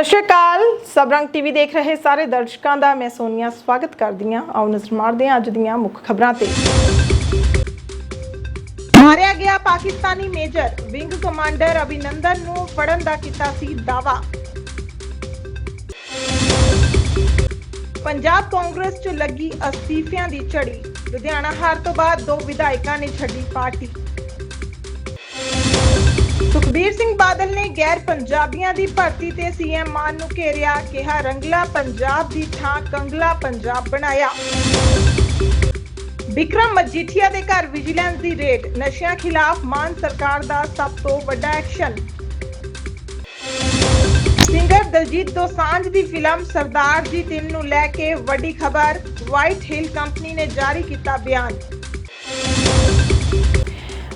ਸਤਿ ਸ਼੍ਰੀ ਅਕਾਲ। ਸਬਰੰਗ ਟੀਵੀ ਦੇਖ ਰਹੇ ਸਾਰੇ ਦਰਸ਼ਕਾਂ ਦਾ ਮੈਂ ਸੋਨੀਆ ਸਵਾਗਤ ਕਰਦੀ ਹਾਂ। ਆਓ ਨਜ਼ਰ ਮਾਰਦੇ ਹਾਂ ਅੱਜ ਦੀਆਂ ਮੁੱਖ ਖਬਰਾਂ ਤੇ। ਮਾਰਿਆ ਗਿਆ Pakistani major wing commander Abhinandan ਨੂੰ ਫੜਨ ਦਾ ਕੀਤਾ ਸੀ ਦਾਵਾ ਪੰਜਾਬ ਕਾਂਗਰਸ 'ਚ ਲੱਗੀ ਅਸਤੀਫਿਆਂ ਦੀ ਝੜੀ। ਲੁਧਿਆਣਾ ਹਾਰ ਤੋਂ ਬਾਅਦ ਦੋ ਵਿਧਾਇਕਾਂ ਨੇ ਛੱਡੀ ਪਾਰਟੀ। ਸੁਖਬੀਰ ਸਿੰਘ ਬਾਦਲ ਨੇ ਗੈਰ ਪੰਜਾਬੀਆਂ ਦੀ ਭਰਤੀ ਤੇ ਸੀਐਮ ਮਾਨ ਨੂੰ ਘੇਰਿਆ, ਕਿਹਾ ਰੰਗਲਾ ਪੰਜਾਬ ਦੀ ਥਾਂ ਕੰਗਲਾ ਪੰਜਾਬ ਬਣਾਇਆ। ਵਿਕਰਮ ਮਜੀਠੀਆ ਦੇ ਘਰ ਵਿਜੀਲੈਂਸ ਦੀ ਰੇਡ, ਨਸ਼ਿਆਂ ਖਿਲਾਫ ਮਾਨ ਸਰਕਾਰ ਦਾ ਸਭ ਤੋਂ ਵੱਡਾ ਐਕਸ਼ਨ। ਸਿੰਗਰ ਦਲਜੀਤ ਦੋਸਾਂਝ ਦੀ ਫਿਲਮ ਸਰਦਾਰ ਜੀ 3 ਨੂੰ ਲੈ ਕੇ ਵੱਡੀ ਖਬਰ ਵਾਈਟ ਹਿਲ ਕੰਪਨੀ ਨੇ ਜਾਰੀ ਕੀਤਾ ਬਿਆਨ।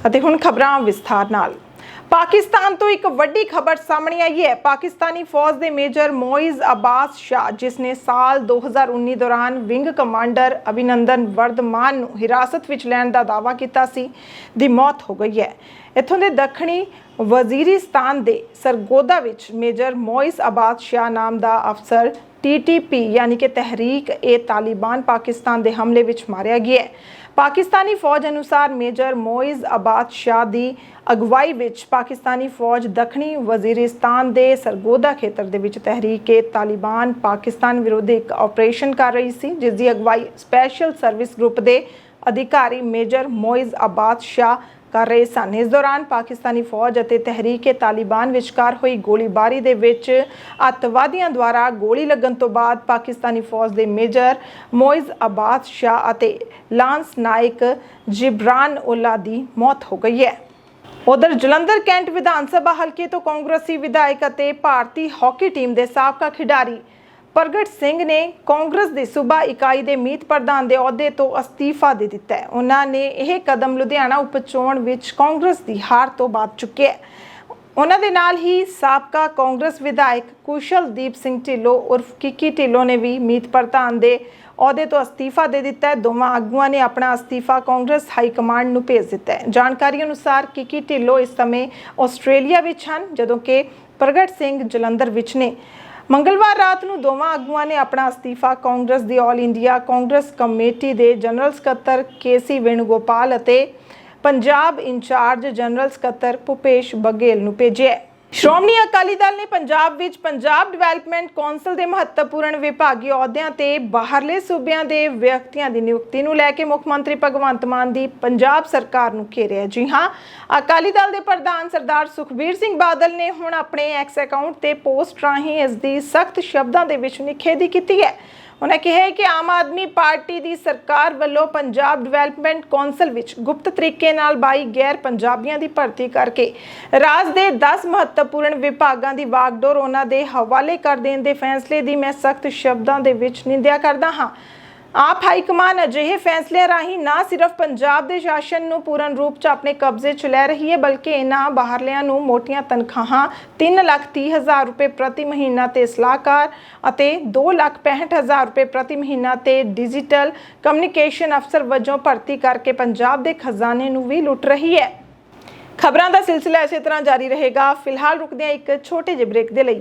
ਅਤੇ ਹੁਣ ਖਬਰਾਂ ਵਿਸਥਾਰ ਨਾਲ। ਪਾਕਿਸਤਾਨ ਤੋਂ ਇੱਕ ਵੱਡੀ ਖਬਰ ਸਾਹਮਣੇ ਆਈ ਹੈ। ਪਾਕਿਸਤਾਨੀ ਫੌਜ ਦੇ ਮੇਜਰ ਮੋਇਜ਼ ਅਬਾਸ ਸ਼ਾਹ, ਜਿਸ ਨੇ ਸਾਲ 2019 ਦੌਰਾਨ ਵਿੰਗ ਕਮਾਂਡਰ ਅਭਿਨੰਦਨ ਵਰਧਮਾਨ ਨੂੰ ਹਿਰਾਸਤ ਵਿੱਚ ਲੈਣ ਦਾ ਦਾਅਵਾ ਕੀਤਾ ਸੀ, ਦੀ ਮੌਤ ਹੋ ਗਈ ਹੈ। ਇੱਥੋਂ ਦੇ ਦੱਖਣੀ ਵਜ਼ੀਰਿਸਤਾਨ ਦੇ ਸਰਗੋਦਾ ਵਿੱਚ ਮੇਜਰ ਮੋਇਜ਼ ਅਬਾਦ ਸ਼ਾਹ ਨਾਮ ਦਾ ਅਫਸਰ ਟੀਟੀਪੀ ਯਾਨੀ ਕਿ ਤਹਿਰੀਕ ਏ ਤਾਲਿਬਾਨ ਪਾਕਿਸਤਾਨ ਦੇ ਹਮਲੇ ਵਿੱਚ ਮਾਰਿਆ ਗਿਆ ਹੈ। ਪਾਕਿਸਤਾਨੀ ਫੌਜ ਅਨੁਸਾਰ ਮੇਜਰ ਮੋਇਜ਼ ਅਬਾਦ ਸ਼ਾਹ ਦੀ ਅਗਵਾਈ ਵਿੱਚ ਪਾਕਿਸਤਾਨੀ ਫੌਜ ਦੱਖਣੀ ਵਜ਼ੀਰਿਸਤਾਨ ਦੇ ਸਰਗੋਦਾ ਖੇਤਰ ਦੇ ਵਿੱਚ ਤਹਿਰੀਕੇ ਤਾਲਿਬਾਨ ਪਾਕਿਸਤਾਨ ਵਿਰੁੱਧ ਇੱਕ ਆਪਰੇਸ਼ਨ ਕਰ ਰਹੀ ਸੀ ਜਿਸ ਦੀ ਅਗਵਾਈ ਸਪੈਸ਼ਲ ਸਰਵਿਸ ਗਰੁੱਪ ਦੇ ਅਧਿਕਾਰੀ ਮੇਜਰ ਮੋਇਜ਼ ਅਬਾਦ ਸ਼ਾਹ ਕਰ ਰਹੇ ਸਨ। ਇਸ ਦੌਰਾਨ ਪਾਕਿਸਤਾਨੀ ਫੌਜ ਅਤੇ ਤਹਿਰੀਕ ਏ ਤਾਲਿਬਾਨ ਵਿਚਕਾਰ ਹੋਈ ਗੋਲੀਬਾਰੀ ਦੇ ਵਿੱਚ ਅੱਤਵਾਦੀਆਂ ਦੁਆਰਾ ਗੋਲੀ ਲੱਗਣ ਤੋਂ ਬਾਅਦ ਪਾਕਿਸਤਾਨੀ ਫੌਜ ਦੇ ਮੇਜਰ ਮੋਇਜ਼ ਅਬਾਦ ਸ਼ਾਹ ਅਤੇ ਲਾਂਸ ਨਾਇਕ ਜਿਬਰਾਨ ਉਲਾ ਦੀ ਮੌਤ ਹੋ ਗਈ ਹੈ। ਉਧਰ ਜਲੰਧਰ ਕੈਂਟ ਵਿਧਾਨ ਸਭਾ ਹਲਕੇ ਤੋਂ ਕਾਂਗਰਸੀ ਵਿਧਾਇਕ ਅਤੇ ਭਾਰਤੀ ਹਾਕੀ ਟੀਮ ਦੇ ਸਾਬਕਾ ਖਿਡਾਰੀ ਪ੍ਰਗਟ ਸਿੰਘ ਨੇ ਕਾਂਗਰਸ ਦੇ ਸੂਬਾ ਇਕਾਈ ਦੇ ਮੀਤ ਪ੍ਰਧਾਨ ਦੇ ਅਹੁਦੇ ਤੋਂ ਅਸਤੀਫਾ ਦੇ ਦਿੱਤਾ ਹੈ। ਉਹਨਾਂ ਨੇ ਇਹ ਕਦਮ ਲੁਧਿਆਣਾ ਉਪਚੋਣ ਵਿੱਚ ਕਾਂਗਰਸ ਦੀ ਹਾਰ ਤੋਂ ਬਾਅਦ ਚੁੱਕਿਆ ਹੈ। ਉਹਨਾਂ ਦੇ ਨਾਲ ਹੀ ਸਾਬਕਾ ਕਾਂਗਰਸ ਵਿਧਾਇਕ ਕੁਸ਼ਲਦੀਪ ਸਿੰਘ ਢਿੱਲੋਂ ਉਰਫ ਕਿੱਕੀ ਢਿੱਲੋਂ ਨੇ ਵੀ ਮੀਤ ਪ੍ਰਧਾਨ ਦੇ ਅਹੁਦੇ ਤੋਂ ਅਸਤੀਫਾ ਦੇ ਦਿੱਤਾ ਹੈ। ਦੋਵਾਂ ਆਗੂਆਂ ਨੇ ਆਪਣਾ ਅਸਤੀਫਾ ਕਾਂਗਰਸ ਹਾਈ ਕਮਾਂਡ ਨੂੰ ਭੇਜ ਦਿੱਤਾ ਹੈ। ਜਾਣਕਾਰੀ ਅਨੁਸਾਰ ਕਿੱਕੀ ਢਿੱਲੋਂ ਇਸ ਸਮੇਂ ਆਸਟ੍ਰੇਲੀਆ ਵਿੱਚ ਹਨ, ਜਦੋਂ ਕਿ ਪ੍ਰਗਟ ਸਿੰਘ ਜਲੰਧਰ ਵਿੱਚ ਨੇ। ਮੰਗਲਵਾਰ ਰਾਤ ਨੂੰ ਦੋਵਾਂ ਆਗੂਆਂ ਨੇ ਆਪਣਾ ਅਸਤੀਫਾ ਕਾਂਗਰਸ ਦੀ ਆਲ ਇੰਡੀਆ ਕਾਂਗਰਸ ਕਮੇਟੀ ਦੇ ਜਨਰਲ ਸਕੱਤਰ ਕੇਸੀ ਵੇਣੂਗੋਪਾਲ ਅਤੇ ਪੰਜਾਬ ਇੰਚਾਰਜ ਜਨਰਲ ਸਕੱਤਰ ਭੁਪੇਸ਼ ਬਘੇਲ ਨੂੰ ਭੇਜਿਆ ਸ਼੍ਰੋਮਣੀ ਅਕਾਲੀ ਦਲ ਨੇ ਪੰਜਾਬ ਵਿੱਚ ਪੰਜਾਬ ਡਿਵੈਲਪਮੈਂਟ ਕੌਂਸਲ ਦੇ ਮਹੱਤਵਪੂਰਨ ਵਿਭਾਗੀ ਅਹੁਦਿਆਂ ਤੇ ਬਾਹਰਲੇ ਸੂਬਿਆਂ ਦੇ ਵਿਅਕਤੀਆਂ ਦੀ ਨਿਯੁਕਤੀ ਨੂੰ ਲੈ ਕੇ ਮੁੱਖ ਮੰਤਰੀ ਭਗਵੰਤ ਮਾਨ ਦੀ ਪੰਜਾਬ ਸਰਕਾਰ ਨੂੰ ਘੇਰਿਆ ਜੀ ਹਾਂ, ਅਕਾਲੀ ਦਲ ਦੇ ਪ੍ਰਧਾਨ ਸਰਦਾਰ ਸੁਖਬੀਰ ਸਿੰਘ ਬਾਦਲ ਨੇ ਹੁਣ ਆਪਣੇ ਐਕਸ ਅਕਾਊਂਟ ਤੇ ਪੋਸਟ ਰਾਹੀਂ ਇਸ ਦੀ ਸਖਤ ਸ਼ਬਦਾਂ ਦੇ ਵਿੱਚ ਨਿਖੇਧੀ ਕੀਤੀ ਹੈ। ਉਹਨਾਂ ਕਿਹਾ ਹੈ ਕਿ ਆਮ ਆਦਮੀ ਪਾਰਟੀ ਦੀ ਸਰਕਾਰ ਵੱਲੋਂ ਪੰਜਾਬ ਡਿਵੈਲਪਮੈਂਟ ਕੌਂਸਲ ਵਿੱਚ ਗੁਪਤ ਤਰੀਕੇ ਨਾਲ 22 ਗੈਰ ਪੰਜਾਬੀਆਂ ਦੀ ਭਰਤੀ ਕਰਕੇ ਰਾਜ ਦੇ 10 ਮਹੱਤਵਪੂਰਨ ਵਿਭਾਗਾਂ ਦੀ ਵਾਗਡੋਰ ਉਹਨਾਂ ਦੇ ਹਵਾਲੇ ਕਰ ਦੇਣ ਦੇ ਫੈਸਲੇ ਦੀ ਮੈਂ ਸਖਤ ਸ਼ਬਦਾਂ ਦੇ ਵਿੱਚ ਨਿੰਦਿਆ ਕਰਦਾ ਹਾਂ। ਆਪ ਹਾਈ ਕਮਾਨ ਅਜਿਹੇ ਫੈਸਲਿਆਂ ਰਾਹੀਂ ਨਾ ਸਿਰਫ ਪੰਜਾਬ ਦੇ ਸ਼ਾਸਨ ਨੂੰ ਪੂਰਨ ਰੂਪ 'ਚ ਆਪਣੇ ਕਬਜ਼ੇ 'ਚ ਲੈ ਰਹੀ ਹੈ, ਬਲਕਿ ਇਹਨਾਂ ਬਾਹਰਲਿਆਂ ਨੂੰ ਮੋਟੀਆਂ ਤਨਖਾਹਾਂ 3 ਲੱਖ 30 ਹਜ਼ਾਰ ਰੁਪਏ ਪ੍ਰਤੀ ਮਹੀਨਾ ਤੇ ਸਲਾਹਕਾਰ ਅਤੇ 2 ਲੱਖ 65 ਹਜ਼ਾਰ ਰੁਪਏ ਪ੍ਰਤੀ ਮਹੀਨਾ ਤੇ ਡਿਜੀਟਲ ਕਮਿਊਨੀਕੇਸ਼ਨ ਅਫਸਰ ਵਜੋਂ ਭਰਤੀ ਕਰਕੇ ਪੰਜਾਬ ਦੇ ਖਜ਼ਾਨੇ ਨੂੰ ਵੀ ਲੁੱਟ ਰਹੀ ਹੈ। ਖਬਰਾਂ ਦਾ ਸਿਲਸਿਲਾ ਇਸੇ ਤਰ੍ਹਾਂ ਜਾਰੀ ਰਹੇਗਾ। ਫਿਲਹਾਲ ਰੁਕਦੇ ਹਾਂ ਇੱਕ ਛੋਟੇ ਜਿਹੇ ਬ੍ਰੇਕ ਦੇ ਲਈ।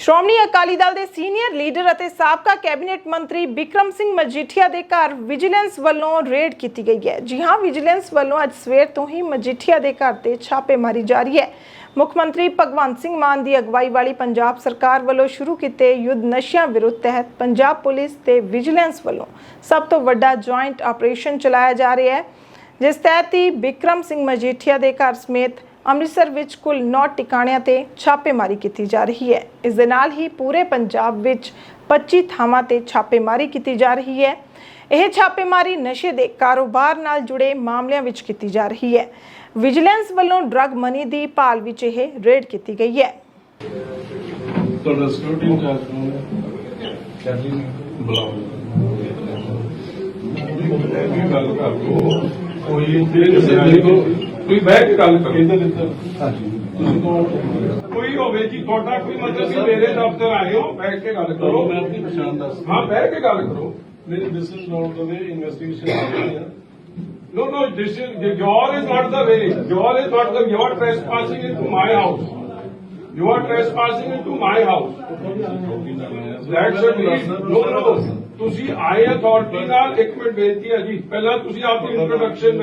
ਸ਼੍ਰੋਮਣੀ ਅਕਾਲੀ ਦਲ ਦੇ ਸੀਨੀਅਰ ਲੀਡਰ ਅਤੇ ਸਾਬਕਾ ਕੈਬਨਿਟ ਮੰਤਰੀ ਬਿਕਰਮ ਸਿੰਘ ਮਜੀਠੀਆ ਦੇ ਘਰ ਵਿਜੀਲੈਂਸ ਵੱਲੋਂ ਰੇਡ ਕੀਤੀ ਗਈ ਹੈ। ਜੀ ਹਾਂ, ਵਿਜੀਲੈਂਸ ਵੱਲੋਂ ਅੱਜ ਸਵੇਰ ਤੋਂ ਹੀ ਮਜੀਠੀਆ ਦੇ ਘਰ ਤੇ ਛਾਪੇਮਾਰੀ ਜਾਰੀ ਹੈ। ਮੁੱਖ ਮੰਤਰੀ ਭਗਵੰਤ ਸਿੰਘ ਮਾਨ ਦੀ ਅਗਵਾਈ ਵਾਲੀ ਪੰਜਾਬ ਸਰਕਾਰ ਵੱਲੋਂ ਸ਼ੁਰੂ ਕੀਤੇ ਯੁੱਧ ਨਸ਼ਿਆਂ ਵਿਰੁੱਧ ਤਹਿਤ ਪੰਜਾਬ ਪੁਲਿਸ ਤੇ ਵਿਜੀਲੈਂਸ ਵੱਲੋਂ ਸਭ ਤੋਂ ਵੱਡਾ ਜੁਆਇੰਟ ਆਪਰੇਸ਼ਨ ਚਲਾਇਆ ਜਾ ਰਿਹਾ ਹੈ, ਜਿਸ ਤਹਿਤ ਹੀ ਬਿਕਰਮ ਸਿੰਘ ਮਜੀਠੀਆ ਦੇ ਘਰ ਸਮੇਤ ਅੰਮ੍ਰਿਤਸਰ ਵਿੱਚ ਕੁੱਲ 9 ਟਿਕਾਣਿਆਂ ਤੇ ਛਾਪੇਮਾਰੀ ਕੀਤੀ ਜਾ ਰਹੀ ਹੈ। ਇਸ ਦੇ ਨਾਲ ਹੀ ਪੂਰੇ ਪੰਜਾਬ ਵਿੱਚ 25 ਥਾਵਾਂ ਤੇ ਛਾਪੇਮਾਰੀ ਕੀਤੀ ਜਾ ਰਹੀ ਹੈ। ਇਹ ਛਾਪੇਮਾਰੀ ਨਸ਼ੇ ਦੇ ਕਾਰੋਬਾਰ ਨਾਲ ਜੁੜੇ ਮਾਮਲਿਆਂ ਵਿੱਚ ਕੀਤੀ ਜਾ ਰਹੀ ਹੈ। ਵਿਜੀਲੈਂਸ ਵੱਲੋਂ ਡਰੱਗ ਮਨੀ ਦੀ ਭਾਲ ਵਿੱਚ ਇਹ ਰੇਡ ਕੀਤੀ ਗਈ ਹੈ। ਤੁਹਾਡਾ ਸਿਕਿਉਰਿਟੀ ਇੰਚਾਰਜ ਕੌਣ ਹੈ? ਕੈਟਲਿਨ ਬੁਲਾਓ। ਇਹ ਗੱਲ ਕਰ ਕੋਈ ਦੇਖੋ ਕੋਈ ਬਹਿ ਕੇ ਗੱਲ ਕਰੋ ਕਿਹਦਾ ਦਿੱਤਾ ਹਾਂਜੀ ਤੁਸੀਂ ਕੌਣ ਕੋਈ ਹੋਵੇ ਜੀ ਤੁਹਾਡਾ ਕੋਈ ਮਤਲਬ ਕਿ ਮੇਰੇ ਦਫ਼ਤਰ ਆਏ ਹੋ ਬੈਠ ਕੇ ਗੱਲ ਕਰੋ ਕਰੋ ਮੈਂ ਆਪਣੀ ਪਛਾਣ ਦੱਸ ਹਾਂ ਬਹਿ ਕੇ ਗੱਲ ਕਰੋ ਨਹੀਂ this is not the way investigation ਕਰ ਰਹੀ ਹੈ No, no, this is, your is not the way. Your is not the, you are trespassing into my house. You are trespassing into my house. That's a no, no. ਤੁਸੀਂ ਆਏ authority ਨਾਲ ਇੱਕ minute ਬੇਨਤੀ ਹੈ ਜੀ ਪਹਿਲਾਂ ਤੁਸੀਂ ਆਪਣੀ ਇੰਟਰੋਡਕਸ਼ਨ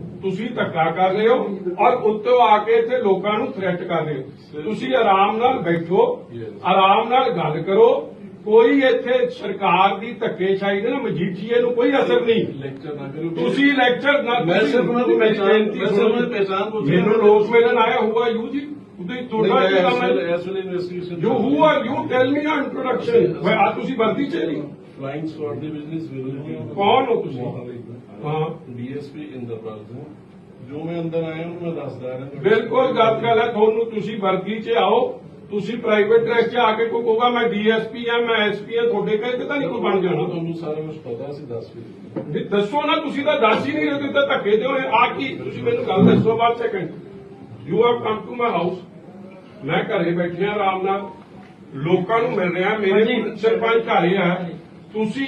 ਤੁਸੀਂ ਧੱਕਾ ਕਰ ਰਹੇ ਹੋ ਔਰ ਉੱਤੋਂ ਆ ਕੇ ਇੱਥੇ ਲੋਕਾਂ ਨੂੰ ਥ੍ਰੈਟ ਕਰ ਰਹੇ ਹੋ। ਤੁਸੀਂ ਆਰਾਮ ਨਾਲ ਬੈਠੋ ਆਰਾਮ ਨਾਲ ਗੱਲ ਕਰੋ। ਕੋਈ ਇੱਥੇ ਸਰਕਾਰ ਦੀ ਧੱਕੇਸ਼ਾਹੀ ਦੇ ਨਾ ਮਜੀਠੀਏ ਨੂੰ ਕੋਈ ਅਸਰ ਨਹੀਂ। ਲੈਕਚਰ ਨਾ ਕਰੋ। ਤੁਸੀਂ ਲੈਕਚਰ ਨਾ ਮੈਂ ਸਿਰਫ ਉਹਨਾਂ ਮੈਂ ਸਿਰਫ ਪੁੱਛ ਰਿਹਾ। ਮੈਨੂੰ ਲੋਕ ਮਿਲਣ ਆਇਆ ਹੁਆ ਯੂ ਜੀ? ਉਹਦੇ ਤੁਹਾਡਾ ਕੀ ਕੰਮ ਹੈ? S investigation you who are you tell me your introduction ਮੈਂ ਆ ਤੁਸੀਂ ਵਰਦੀ ਚ ਨਹੀਂ ਫਲਾਈਂਗ ਸਵਾਰਡ ਦੀ ਬਿਜ਼ਨਸ ਵਿਲ ਕੌਣ ਹੋ ਤੁਸੀਂ? ਹਾਂ ਡੀਐਸਪੀ ਇੰਦਰਪਾਲ ਸਿੰਘ ਜੋ ਮੈਂ ਅੰਦਰ ਆਇਆ ਉਹਨੂੰ ਮੈਂ ਦੱਸਦਾ ਰਿਹਾ। ਬਿਲਕੁਲ ਗਲਤ ਗੱਲ ਹੈ ਤੁਹਾਨੂੰ ਤੁਸੀਂ ਵਰਦੀ ਚ ਆਓ ਤੁਸੀਂ ਪ੍ਰਾਈਵੇਟ ਡਰੈਸ ਚ ਆ ਕੇ ਕੋਈ ਕਹੂਗਾ ਮੈਂ ਡੀਐਸਪੀ ਆ ਮੈਂ ਐਸਪੀ ਆ ਤੁਹਾਡੇ ਕਹਿੰਦੇ ਤਾਂ ਨਹੀਂ ਕੋਈ ਬਣ ਜਾਣਾ? ਤੁਹਾਨੂੰ ਸਾਰਾ ਕੁਝ ਪਤਾ ਸੀ ਦੱਸ ਵੀ ਦਿੱਤਾ। ਵੀ ਦੱਸੋ ਨਾ ਤੁਸੀਂ ਤਾਂ ਦੱਸ ਹੀ ਨਹੀਂ ਰਹੇ ਤੁਸੀਂ ਤਾਂ ਧੱਕੇ ਦਿਓ ਆ ਕੀ ਤੁਸੀਂ ਮੈਨੂੰ ਗੱਲ ਦੱਸੋ ਬਾਅਦ second you have come to my house ਮੈਂ ਘਰੇ ਬੈਠਿਆ ਆਰਾਮ ਨਾਲ। ਲੋਕਾਂ ਨੂੰ ਮਿਲ ਰਿਹਾ ਮੇਰੇ ਸਰਪੰਚ ਘਰੇ ਆ। ਤੁਸੀਂ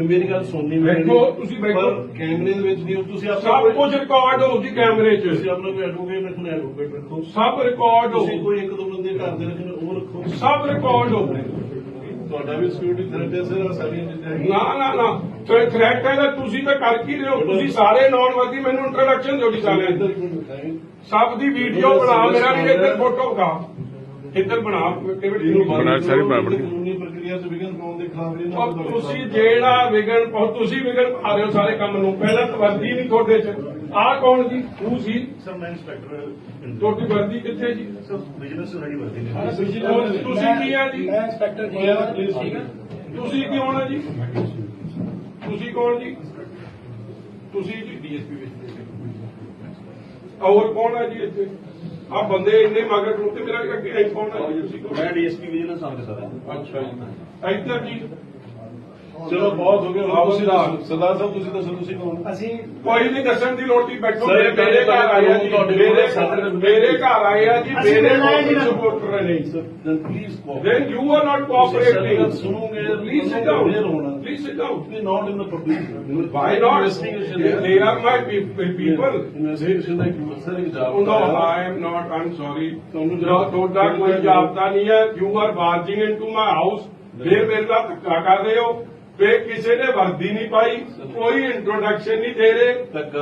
ਫਿਰ ਮੇਰੀ ਗੱਲ ਸੁਣਨੀ ਬੈਠੋ, ਤੁਸੀਂ ਬੈਠੋ। ਪਰ ਕੈਮਰੇ ਦੇ ਵਿੱਚ ਨਹੀਂ ਤੁਸੀਂ ਆਪਣਾ ਸਭ ਕੋਈ- ਕੁਝ ਰਿਕਾਰਡ ਹੋ ਜੀ ਕੈਮਰੇ 'ਚ। ਤੁਸੀਂ ਆਪਣਾ ਕੋਈ ਐਡਵੋਕੇਟ ਰੱਖਣਾ ਐਡਵੋਕੇਟ ਰੱਖੋ ਸਭ ਰਿਕਾਰਡ ਹੋ। ਤੁਸੀਂ ਕੋਈ ਇੱਕ ਦੋ ਬੰਦੇ ਘਰ ਦੇ ਰੱਖਣੇ ਉਹ ਰੱਖੋ। ਸਭ ਰਿਕਾਰਡ ਹੋ। ਤੁਹਾਡਾ ਵੀ ਸਿਕਿਉਰਿਟੀ ਥ੍ਰੈਟ ਹੈ ਸਰ ਸਾਰੀਆਂ ਚੀਜ਼ਾਂ ਹੈਗੀਆਂ। ਨਾ ਨਾ ਨਾ। ਥ੍ਰੈਟ ਹੈ ਤਾਂ ਤੁਸੀਂ ਤਾਂ ਕਰ ਕੀ ਰਹੇ ਹੋ? ਤੁਸੀਂ ਸਾਰੇ ਨੌਨ ਵਰਦੀ ਮੈਨੂੰ ਇੰਟਰੋਡਕਸ਼ਨ ਦਿਓ ਜੀ ਸਾਰਿਆਂ ਦੀ ਇੱਧਰ ਕੋਈ ਦਿਖਾਏ ਸਭ ਦੀ ਵੀਡੀਓ ਬਣਾ ਮੇਰਾ ਵੀ ਇੱਧਰ ਫੋਟੋ ਬਣਾ ਇੱਧਰ ਬਣਾ ਕਿਵੇਂ ਬਣਾ ਸਾਰੀ ਬਣਾ ਬਣਾ। ਕਾਨੂੰਨੀ ਪ੍ਰਕਿਰਿਆ ਚ ਵਿਘਨ ਤੁਸੀਂ ਜਿਹੜਾ ਵਿਗਣ ਪਾਓ ਤੁਸੀਂ ਵਿਗਣ ਪਾ ਰਹੇ ਹੋ ਸਾਰੇ ਕੰਮ ਨੂੰ। ਪਹਿਲਾਂ ਤਾਂ ਵਰਦੀ ਨਹੀਂ ਤੁਹਾਡੇ 'ਚ। ਆਹ ਕੌਣ ਜੀ? ਤੂੰ ਸੀ? ਸਰ ਮੈਂ ਇੰਸਪੈਕਟਰ ਤੁਹਾਡੀ ਵਰਦੀ ਕਿੱਥੇ ਜੀ? ਸਰ ਬਿਜ਼ਨਸ ਸਾਡੀ ਵਰਦੀ ਨੇ ਤੁਸੀਂ ਤੁਸੀਂ ਕੀ ਆ ਜੀ? ਮੈਂ ਇੰਸਪੈਕਟਰ ਜੀ ਠੀਕ ਹੈ ਤੁਸੀਂ ਕੌਣ ਆ ਜੀ? ਤੁਸੀਂ ਕੌਣ ਜੀ? ਤੁਸੀਂ ਜੀ ਡੀਐਸਪੀ ਵਿੱਚ। ਹੋਰ ਕੌਣ ਆ ਜੀ ਇੱਥੇ? ਆ ਬੰਦੇ ਇੰਨੇ ਮਗਰ ਨੂੰ ਤੇ ਮੇਰਾ ਅੱਗੇ ਕੌਣ ਆ? ਮੈਂ ਡੀਐਸਪੀ ਵਿਜੀਲੈਂਸ ਆਫਿਸਰ ਸਰ ਅੱਛਾ ਜੀ ਇੱਧਰ ਜੀ ਚਲੋ ਬਹੁਤ ਹੋ ਗਿਆ ਬੰਦਾ। ਦੱਸੋ ਸਰਦਾਰ ਸਾਹਿਬ ਤੁਸੀਂ ਦੱਸੋ ਤੁਸੀਂ ਕੌਣ ਅਸੀਂ ਕੋਈ ਨਹੀਂ ਦੱਸਣ ਦੀ ਲੋੜ ਨਹੀਂ ਬੈਠੋ ਸਰ, ਮੇਰੇ ਮੇਰੇ ਘਰ ਆਏ ਆ ਜੀ ਤੁਹਾਡੇ ਮੇਰੇ ਮੇਰੇ ਘਰ ਆਏ ਆ ਜੀ ਮੇਰੇ ਨਾ। ਸਪੋਰਟਰ ਨੇ please cooperate. then you are not ਤੁਸੀਂ cooperating ਸੁਣੋਗੇ please sit down Please not in the public. why not Investigation they are my pe- pe- people Investigation ਦਾ ਸਰ ਇੱਕ Oh, job no, I am not. I'm sorry. ਤੁਹਾਨੂੰ ਤੁਹਾਡਾ ਕੋਈ ਜਾਬਤਾ ਨਹੀਂ ਹੈ you are barging into my house ਫਿਰ ਮੇਰੇ ਨਾਲ ਧੱਕਾ ਕਰ ਰਹੇ ਹੋ ਫਿਰ ਕਿਸੇ ਨੇ ਵਰਦੀ ਨਹੀਂ ਪਾਈ ਕੋਈ ਇੰਟਰੋਡਕਸ਼ਨ ਨਹੀਂ ਦੇ ਰਹੇ।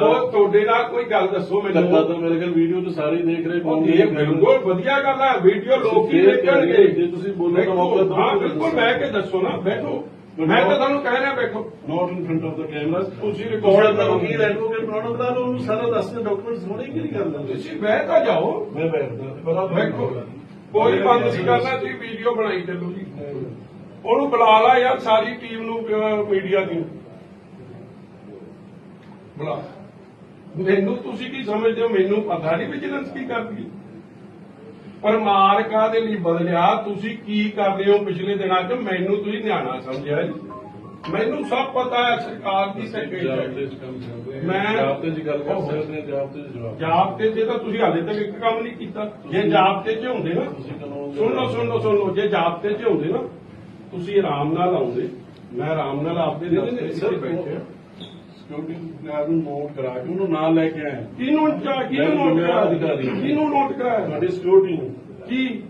ਉਹ ਤੁਹਾਡੇ ਨਾਲ ਕੋਈ ਗੱਲ ਦੱਸੋ ਮੈਨੂੰ। ਤਾਂ ਮੇਰੇ ਕੋਲ ਵੀਡੀਓ ਤੇ ਸਾਰੇ ਦੇਖ ਰਹੇ ਉਹ ਇਹ ਬਿਲਕੁਲ ਵਧੀਆ ਗੱਲ ਹੈ ਵੀਡੀਓ ਲੋਕ ਹੀ ਦੇਖਣਗੇ। ਜੇ ਤੁਸੀਂ ਬੋਲਣ ਦਾ ਮੌਕਾ ਦਿਓ, ਹਾਂ ਤਾਂ ਬਿਲਕੁਲ। ਬਹਿ ਕੇ ਦੱਸੋ ਨਾ ਬੈਠੋ। ਮੈਂ ਤਾਂ ਤੁਹਾਨੂੰ ਕਹਿ ਰਿਹਾ ਬੈਠੋ। Not in front of the camera ਤੁਸੀਂ ਰਿਕਾਰਡ ਕਰੋ ਵਕੀਲ ਐਡਵੋਕੇਟ ਬਣਾਉਣਾ ਬਣਾ ਲਓ ਉਹਨੂੰ ਸਾਰਾ ਦੱਸ ਦੇ ਡਾਕੂਮੈਂਟਸ ਹੋਣੇ ਕਿਹੜੀ ਗੱਲ ਹੈ ਤੁਸੀਂ ਬਹਿ ਤਾਂ ਜਾਓ। ਮੈਂ ਬੈਠਦਾ ਵੇਖੋ ਕੋਈ ਬੰਦ ਨਹੀਂ ਕਰਨਾ ਤੁਸੀਂ ਵੀਡੀਓ ਬਣਾਈ ਚੱਲੋ ਜੀ। ਉਹਨੂੰ ਬੁਲਾ ਲਾ ਯਾਰ ਸਾਰੀ ਟੀਮ ਨੂੰ ਮੀਡੀਆ ਦੀ। ਬੁਲਾ। ਮੈਨੂੰ ਤੁਸੀਂ ਕੀ ਸਮਝਦੇ ਹੋ? ਮੈਨੂੰ ਪਤਾ ਨਹੀਂ ਵਿਜੀਲੈਂਸ ਕੀ ਕਰਦੀ। ਹੈ। ਪਰ ਮਾਰ ਕਾਹਦੇ ਲਈ ਬਦਲਿਆ? ਤੁਸੀਂ ਕੀ ਕਰ ਰਹੇ ਹੋ ਪਿਛਲੇ ਦਿਨਾਂ 'ਚ? ਮੈਨੂੰ ਤੁਸੀਂ ਨਿਆਣਾ ਸਮਝਿਆ ਜੀ। ਮੈਨੂੰ ਸਭ ਪਤਾ ਹੈ ਸਰਕਾਰ ਦੀ ਸੈਕਟਰੀ ਮੈਂ- ਜਾਬਤੇ ਚ ਗੱਲ ਕਰ ਸਕਦੇ ਜਾਬਤੇ ਚ ਜਵਾਬ ਜਾਬਤੇ 'ਚ ਤਾਂ ਤੁਸੀਂ ਹਾਲੇ ਤੱਕ ਇੱਕ ਕੰਮ ਨਹੀਂ ਕੀਤਾ। ਜੇ ਜਾਬਤੇ 'ਚ ਹੁੰਦੇ ਨਾ ਦੇ- ਸੁਣ ਲਓ ਸੁਣ ਲਓ ਸੁਣ ਲਓ। ਜੇ ਜਾਬਤੇ 'ਚ ਹੁੰਦੇ ਨਾ ਤੁਸੀਂ ਆਰਾਮ ਨਾਲ ਆਉਂਦੇ। ਮੈਂ ਆਰਾਮ ਨਾਲ ਆਪਦੇ 'ਚ ਸਰ, ਬੈਠੇ ਆ। ਸਿਕਿਉਰਿਟੀ ਨੂੰ ਨੋਟ ਕਰਾ ਕੇ ਉਹਨੂੰ ਨਾਲ ਲੈ ਕੇ ਆਇਆ। ਕਿਹਨੂੰ ਚਾ ਕਿਹਨੂੰ ਨੋਟ ਕਰਾਇਆ ਅਧਿਕਾਰੀ। ਕਿਹਨੂੰ ਨੋਟ ਕਰਾਇਆ? ਤੁਹਾਡੀ ਸਿਕਿਉਰਿਟੀ ਨੂੰ। ਕੀ?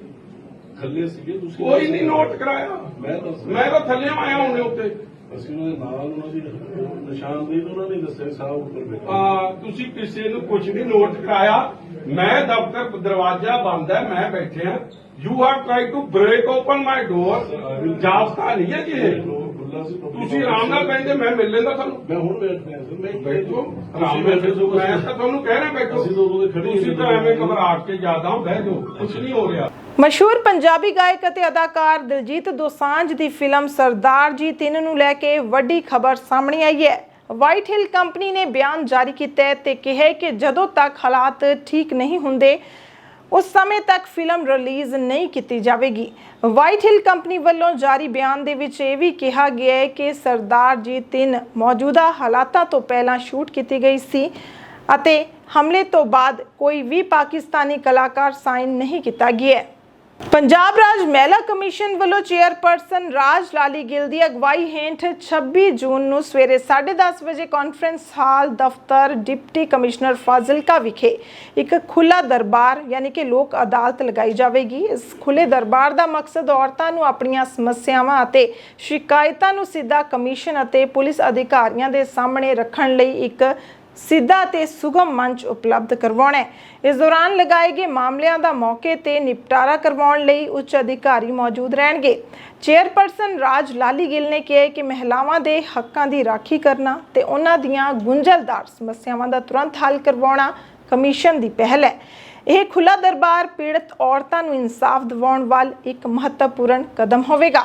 ਥੱਲੇ ਸੀਗੇ ਤੁਸੀਂ ਕੋਈ ਨਹੀਂ ਨੋਟ ਕਰਾਇਆ। ਮੈਂ ਦੱਸ ਮੈਂ ਤਾਂ ਥੱਲੇ ਆਇਆ ਹੁਣੇ ਉੱਤੇ। ਅਸੀਂ ਉਹਦੇ ਨਾਲ ਉਹਨਾਂ ਦੀ ਨਿਸ਼ਾਨਦੇਹੀ ਤਾਂ ਉਹਨਾਂ ਨੇ ਦੱਸਿਆ ਸਾਹਿਬ ਉੱਪਰ ਬੈਠੇ। ਆ ਤੁਸੀਂ ਕਿਸੇ ਨੂੰ ਕੁਝ ਨਹੀਂ ਨੋਟ ਕਰਾਇਆ। ਮੈਂ ਦਫ਼ਤਰ ਦਰਵਾਜ਼ਾ ਬੰਦ ਹੈ ਮੈਂ ਬੈਠਿਆ। You have try to break open my door ਜਾਬਤਾ ਨਹੀਂ ਹੈ ਸੀ ਤੁਸੀਂ ਆਰਾਮ ਨਾਲ ਬੈਠੇ ਮੈਂ ਮਿਲ ਲੈਂਦਾ ਤੁਹਾਨੂੰ ਮੈਂ ਹੁਣ ਬੈਠ ਰਿਹਾ ਸੀ ਮੈਂ ਬੈਠੋ ਆਰਾਮ ਨਾਲ ਬੈਠੋ ਮੈਂ ਤਾਂ ਤੁਹਾਨੂੰ ਕਹਿ ਰਿਹਾ ਬੈਠੋ ਅਸੀਂ ਤਾਂ ਉਦੋਂ ਦੇ ਖੜੇ ਹੀ ਤੁਸੀਂ ਤਾਂ ਐਵੇਂ ਘਬਰਾ ਕੇ ਜ਼ਿਆਦਾ ਬਹਿ ਜਾਓ ਕੁਝ ਨਹੀਂ ਹੋ ਰਿਹਾ ਮਸ਼ਹੂਰ ਪੰਜਾਬੀ ਗਾਇਕ ਅਤੇ ਅਦਾਕਾਰ ਦਿਲਜੀਤ ਦੋਸਾਂਝ ਦੀ ਫਿਲਮ ਸਰਦਾਰ ਜੀ 3 ਨੂੰ ਲੈ ਕੇ ਵੱਡੀ ਖਬਰ ਸਾਹਮਣੇ ਆਈ ਹੈ। ਵਾਈਟ ਹਿੱਲ ਕੰਪਨੀ ਨੇ ਬਿਆਨ ਜਾਰੀ ਕੀਤਾ ਹੈ ਤੇ ਕਿਹਾ ਹੈ ਕਿ ਜਦੋਂ ਤੱਕ ਹਾਲਾਤ ਠੀਕ ਨਹੀਂ ਹੁੰਦੇ ਉਸ ਸਮੇਂ ਤੱਕ ਫਿਲਮ ਰਿਲੀਜ਼ ਨਹੀਂ ਕੀਤੀ ਜਾਵੇਗੀ। ਵਾਈਟ ਹਿੱਲ ਕੰਪਨੀ ਵੱਲੋਂ ਜਾਰੀ ਬਿਆਨ ਦੇ ਵਿੱਚ ਇਹ ਵੀ ਕਿਹਾ ਗਿਆ ਹੈ ਕਿ ਸਰਦਾਰ ਜੀ 3 ਮੌਜੂਦਾ ਹਾਲਾਤਾਂ ਤੋਂ ਪਹਿਲਾਂ ਸ਼ੂਟ ਕੀਤੀ ਗਈ ਸੀ ਅਤੇ ਹਮਲੇ ਤੋਂ ਬਾਅਦ ਕੋਈ ਵੀ ਪਾਕਿਸਤਾਨੀ ਕਲਾਕਾਰ ਸਾਈਨ ਨਹੀਂ ਕੀਤਾ ਗਿਆ। ਹੈ ਪੰਜਾਬ ਰਾਜ ਮਹਿਲਾ ਕਮਿਸ਼ਨ ਵੱਲੋਂ ਚੇਅਰਪਰਸਨ ਰਾਜ ਲਾਲੀ ਗਿੱਲ ਦੀ ਅਗਵਾਈ ਹੇਠ 26 ਜੂਨ ਨੂੰ ਸਵੇਰੇ 10:30 ਵਜੇ ਕਾਨਫਰੰਸ ਹਾਲ ਦਫ਼ਤਰ ਡਿਪਟੀ ਕਮਿਸ਼ਨਰ ਫਾਜ਼ਿਲਕਾ ਵਿਖੇ ਇੱਕ ਖੁੱਲਾ ਦਰਬਾਰ, ਯਾਨੀ ਕਿ ਲੋਕ ਅਦਾਲਤ ਲਗਾਈ ਜਾਵੇਗੀ। ਇਸ ਖੁੱਲੇ ਦਰਬਾਰ ਦਾ ਮਕਸਦ ਔਰਤਾਂ ਨੂੰ ਆਪਣੀਆਂ ਸਮੱਸਿਆਵਾਂ ਅਤੇ ਸ਼ਿਕਾਇਤਾਂ ਨੂੰ ਸਿੱਧਾ ਕਮਿਸ਼ਨ ਅਤੇ ਪੁਲਿਸ ਅਧਿਕਾਰੀਆਂ ਦੇ ਸਾਹਮਣੇ ਰੱਖਣ ਲਈ ਇੱਕ ਸਿੱਧਾ ਤੇ ਸੁਗਮ ਮੰਚ ਉਪਲਬਧ ਕਰਵਾਉਣਾ। ਹੈ ਇਸ ਦੌਰਾਨ ਲਗਾਏ ਗਏ ਮਾਮਲਿਆਂ ਦਾ ਮੌਕੇ ਤੇ ਨਿਪਟਾਰਾ ਕਰਵਾਉਣ ਲਈ ਉੱਚ ਅਧਿਕਾਰੀ ਮੌਜੂਦ ਰਹਿਣਗੇ। ਚੇਅਰਪਰਸਨ ਰਾਜ ਲਾਲੀ ਗਿੱਲ ਨੇ ਕਿਹਾ ਕਿ ਮਹਿਲਾਵਾਂ ਦੇ ਹੱਕਾਂ ਦੀ ਰਾਖੀ ਕਰਨਾ ਤੇ ਉਹਨਾਂ ਦੀਆਂ ਗੁੰਝਲਦਾਰ ਸਮੱਸਿਆਵਾਂ ਦਾ ਤੁਰੰਤ ਹੱਲ ਕਰਵਾਉਣਾ ਕਮਿਸ਼ਨ ਦੀ ਪਹਿਲ ਹੈ। ਇਹ ਖੁੱਲਾ ਦਰਬਾਰ ਪੀੜਤ ਔਰਤਾਂ ਨੂੰ ਇਨਸਾਫ ਦਿਵਾਉਣ ਵੱਲ ਇੱਕ ਮਹੱਤਵਪੂਰਨ ਕਦਮ ਹੋਵੇਗਾ।